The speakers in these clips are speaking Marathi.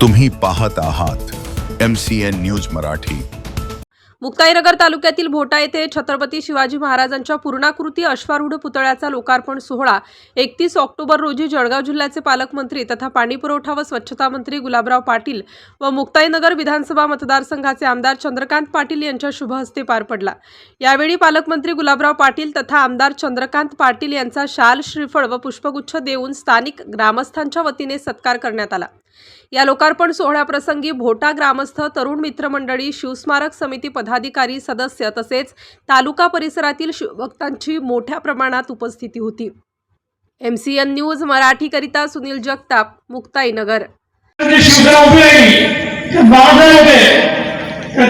तुम्ही पाहत आहात M C N news Marathi. Muktainagar तालुक्यातील भोटा येथे छत्रपती शिवाजी महाराजांच्या पूर्णाकृती अश्वारूढ पुतळ्याचा लोकार्पण सोहळा एकतीस ऑक्टोबर रोजी जळगाव जिल्ह्याचे पालकमंत्री तथा पाणीपुरवठा व स्वच्छता मंत्री गुलाबराव पाटील व मुक्ताईनगर विधानसभा मतदारसंघाचे आमदार चंद्रकांत पाटील यांच्या शुभ हस्ते पार पडला. यावेळी पालकमंत्री गुलाबराव पाटील तथा आमदार चंद्रकांत पाटील यांचा शाल श्रीफळ व पुष्पगुच्छ देऊन स्थानिक ग्रामस्थांच्या वतीने सत्कार करण्यात आला. या लोकार्पण सोहळ्याप्रसंगी भोटा ग्रामस्थ तरुण मित्रमंडळी शिवस्मारक समिती पदाधिकारी सदस्य तसेच तालुका परिसरातील शिवभक्तांची मोठ्या प्रमाणात उपस्थिती होती. एम सी एन न्यूज मराठीकरिता सुनील जगताप मुक्ताईनगर.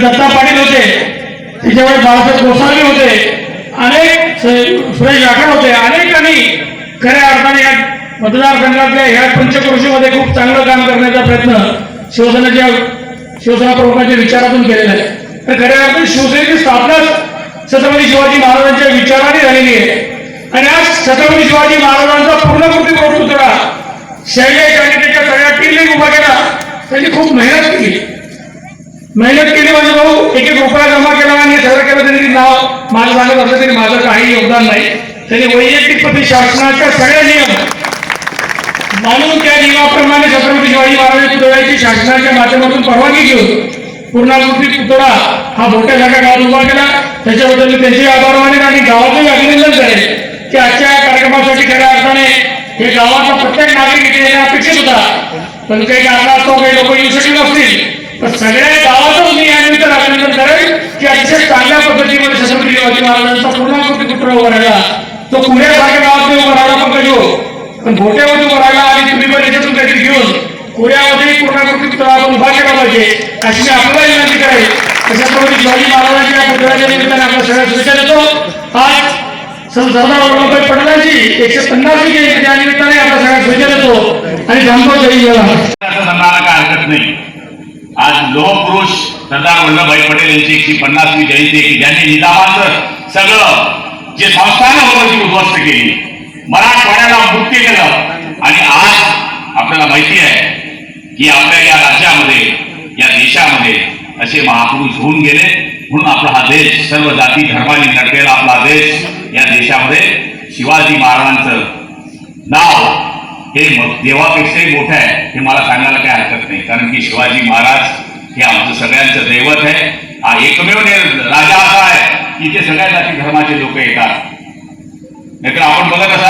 दत्ता पाटील होते. त्याच्यावर बाळासाहेब गोसावी होते. अनेक सुरेश राठोड होते. अनेकांनी खऱ्या अर्थाने या मतदारसंघातल्या ह्या पंचक्रोशीमध्ये खूप चांगलं काम करण्याचा प्रयत्न शिवसेनेच्या शिवसेना प्रमुखांच्या विचारातून केलेला आहे. तर खऱ्या अर्थाने शिवसेनेची स्थापना छत्रपती शिवाजी महाराजांच्या विचाराने झालेली आहे. आणि आज छत्रपती शिवाजी महाराजांचा पूर्णकृती पुतळा शैलेश आणि त्याच्या सगळ्या टीमने उभा केला. त्यांनी खूप मेहनत केली. मेहनत केली म्हणजे भाऊ एक एक रुपया जमा केला आणि सगळं केलं तरी नाव माझं सांगत असलं तरी माझं काही योगदान नाही. त्यांनी वैयक्तिक प्रति शासनाच्या सगळ्या नियम म्हणून त्या नियमाप्रमाणे छत्रपती शिवाजी महाराज पुतळ्याची शासनाच्या माध्यमातून परवानगी घेऊन पूर्णाकृती पुतळा हा मोठ्यासारख्या गावात उभा केला. त्याच्याबद्दल मी त्यांचे आभार मानेन आणि गावाचंही अभिनंदन करेल की आजच्या या कार्यक्रमासाठी खऱ्या अर्थाने हे गावाचा प्रत्येक नागरिक इथे येणे अपेक्षित होता पण काही कारणास्तव काही लोक येऊ शकले नसतील तर सगळ्या गावाचं मी यानिमित्त अभिनंदन करेल की अतिशय चांगल्या पद्धतीमध्ये छत्रपती शिवाजी महाराजांचा पूर्णाकृती पुतळा उभा राहिला. तो पुण्यासारख्या गावात नाही उभा राहिला पण कधी हो? पण भोट्यामध्ये उभा राहिला आणि तुम्ही पण याच्यातून काहीतरी घेऊन पुण्यामध्ये पूर्णाकृती पुतळा आपण उभा केला पाहिजे. अशी मी आपल्याला विनंती करेल त्याच्याप्रमाणे शिवाजी महाराजांच्या पुतळ्याच्या निमित्ताने आपल्या सगळ्या शुभेच्छा देतो. आज सर सरदार वल्लभभाई पटेलांची एकशे पन्नासवी जयंती त्या निमित्ताने आपल्या सगळ्या शुभेच्छा देतो. आणि थांबतो जय गेला सांगायला काय हरकत नाही. आज लोहपुरुष सरदार वल्लभभाई पटेल यांची एकशे पन्नासवी जयंती की ज्यांनी निजामाचं सगळं जे संस्थानं होतं ती उद्ध्वस्त केली. मराठवाड्याला मुक्ती केलं आणि आज आपल्याला माहिती आहे की आपल्या या राज्यामध्ये या देशामध्ये असे महापुरुष होऊन गेले. म्हणून आपला हा देश सर्व जाती धर्माने नटलेला आपला देश या देशामध्ये. शिवाजी महाराजांचं नाव हे देवापेक्षाही मोठं आहे. हे मला सांगायला काही हरकत नाही. कारण की शिवाजी महाराज हे आमचं सगळ्यांचं दैवत आहे. हा एकमेव राजा असा आहे की ते सगळ्या जाती धर्माचे लोक येतात. नाहीतर आपण बघत असाल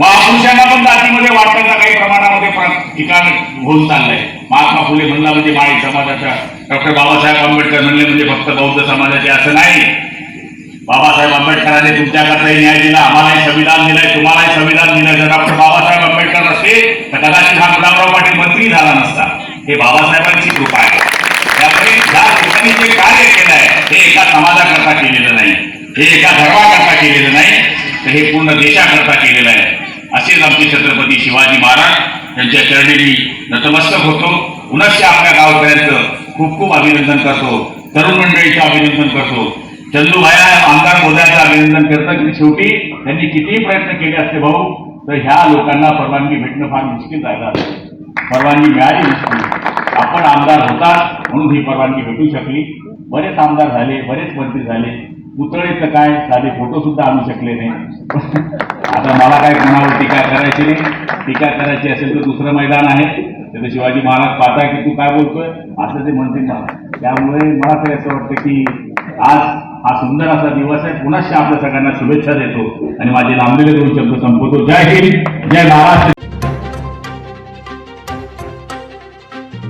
महापुरुषांना पण जातीमध्ये वाटताना काही प्रमाणामध्ये ठिकाण होऊन चाललंय. महात्मा फुले म्हणला म्हणजे माळी समाजाचा डॉक्टर बाबासाहेब आंबेडकर म्हणले म्हणजे फक्त बौद्ध समाजाचे असं नाही. बाबासाहेब आंबेडकरांनी तुमच्याकडे न्याय दिला आम्हालाही संविधान दिलंय तुम्हालाही संविधान दिलं. जर डॉक्टर बाबासाहेब आंबेडकर नसते तर कदाचित हा गुलाबराव पाटील मंत्री झाला नसता. हे बाबासाहेबांची कृपा आहे. त्यामुळे ज्या ठिकाणी जे कार्य केलं आहे हे एका समाजाकरता केलेलं नाही. हे एका धर्माकरता केलेलं नाही. तर हे पूर्ण देशाकरता केलेलं आहे. असेच आमचे छत्रपती शिवाजी महाराज यांच्या चरणी मी नतमस्तक होतो. पुनश्च आपल्या गावपर्यंत खूप खूप अभिनंदन करतो. तरुण मंडळीचं अभिनंदन करतो. चंदू भाया आमदार मोदयाचं अभिनंदन करतं. की शेवटी त्यांनी कितीही प्रयत्न केले असते भाऊ तर ह्या लोकांना परवानगी भेटणं फार मुश्किल झालं परवानगी मिळाली नसती. आपण आमदार होता म्हणून ही परवानगी भेटू शकली. बरेच आमदार झाले बरेच मंत्री झाले. पुतळेचं काय? साधे फोटो सुद्धा आणू शकले नाही. आता मला काय कोणावर टीका करायची नाही. टीका करायची असेल तर दुसरं मैदान आहे. तर शिवाजी महाराज पाहताय की तू काय बोलतोय? असं ते म्हणतील मला. त्यामुळे मला तरी असं वाटतं की आज हा सुंदर असा दिवस आहे. पुन्हा आपल्या सगळ्यांना शुभेच्छा देतो. आणि माझे लांबलेले दोन शब्द संपवतो. जय हिंद जय महाराष्ट्र.